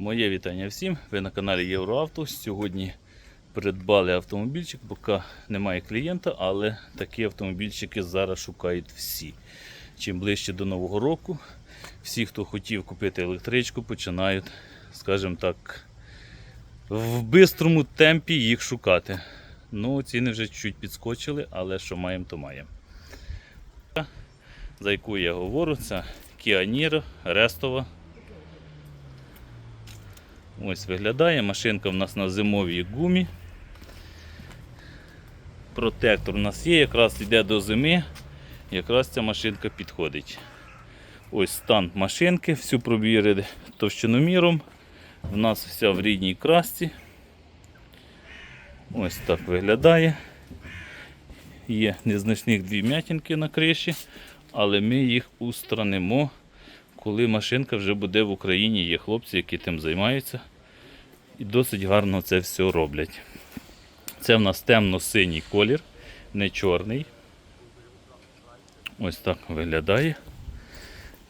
Моє вітання всім. Ви на каналі Євроавто. Сьогодні придбали автомобільчик, поки немає клієнта, але такі автомобільчики зараз шукають всі. Чим ближче до Нового року, всі, хто хотів купити електричку, починають, скажімо так, в бистрому темпі їх шукати. Ну, ціни вже чуть підскочили, але що маємо, то маємо. За яку я говорю, це Niro, Рестова. Ось виглядає. Машинка в нас на зимовій гумі. Протектор у нас є, якраз йде до зими. Якраз ця машинка підходить. Ось стан машинки, всю пробірили товщиноміром. В нас вся в рідній красці. Ось так виглядає. Є незначних дві м'ятінки на криші, але ми їх устранимо, коли машинка вже буде в Україні. Є хлопці, які тим займаються і досить гарно це все роблять. Це в нас темно-синій колір, не чорний. Ось так виглядає.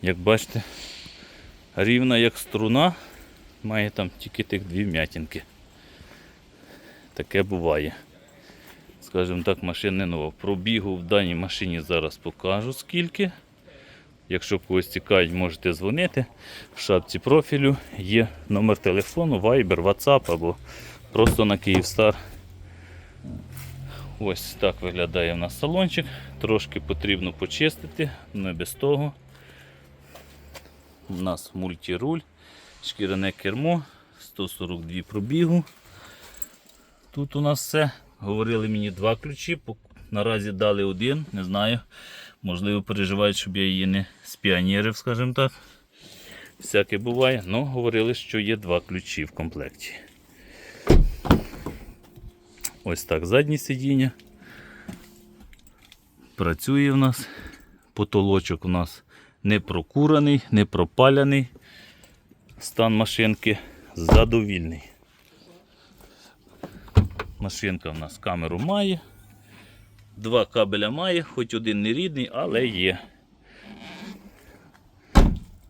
Як бачите, рівна як струна, має там тільки тих дві м'ятінки. Таке буває. Скажімо так, машина нова. Пробігу в даній машині зараз покажу скільки. Якщо когось цікавить, можете дзвонити. В шапці профілю є номер телефону, Viber, WhatsApp або просто на Київстар. Ось так виглядає у нас салончик. Трошки потрібно почистити, не без того. У нас мультируль, шкіряне кермо, 142 пробігу. Тут у нас все. Говорили мені два ключі, наразі дали один, не знаю. Можливо, переживають, щоб я її не спіонерив, скажімо так. Всяке буває, але говорили, що є два ключі в комплекті. Ось так заднє сидіння. Працює в нас. Потолочок у нас не прокураний, не пропаляний. Стан машинки задовільний. Машинка в нас камеру має. Два кабеля має, хоч один не рідний, але є.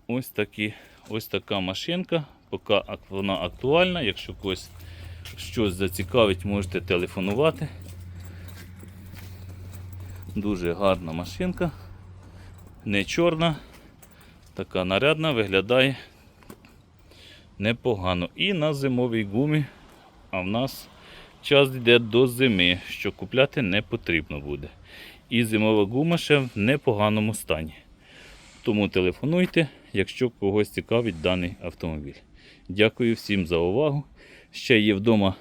Ось, такі, ось така машинка. Поки вона актуальна. Якщо когось щось зацікавить, можете телефонувати. Дуже гарна машинка. Не чорна, така нарядна, виглядає непогано. І на зимовій гумі, а в нас час йде до зими, що купляти не потрібно буде. І зимова гума ще в непоганому стані. Тому телефонуйте, якщо когось цікавить даний автомобіль. Дякую всім за увагу. Ще є вдома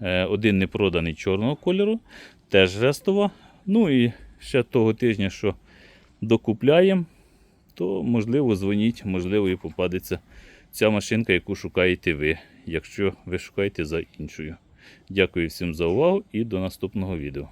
е, один непроданий чорного кольору, теж рестова. Ну і ще того тижня, що докупляємо, то можливо дзвоніть, можливо, і попадеться ця машинка, яку шукаєте ви, якщо ви шукаєте за іншою. Дякую всім за увагу і до наступного відео.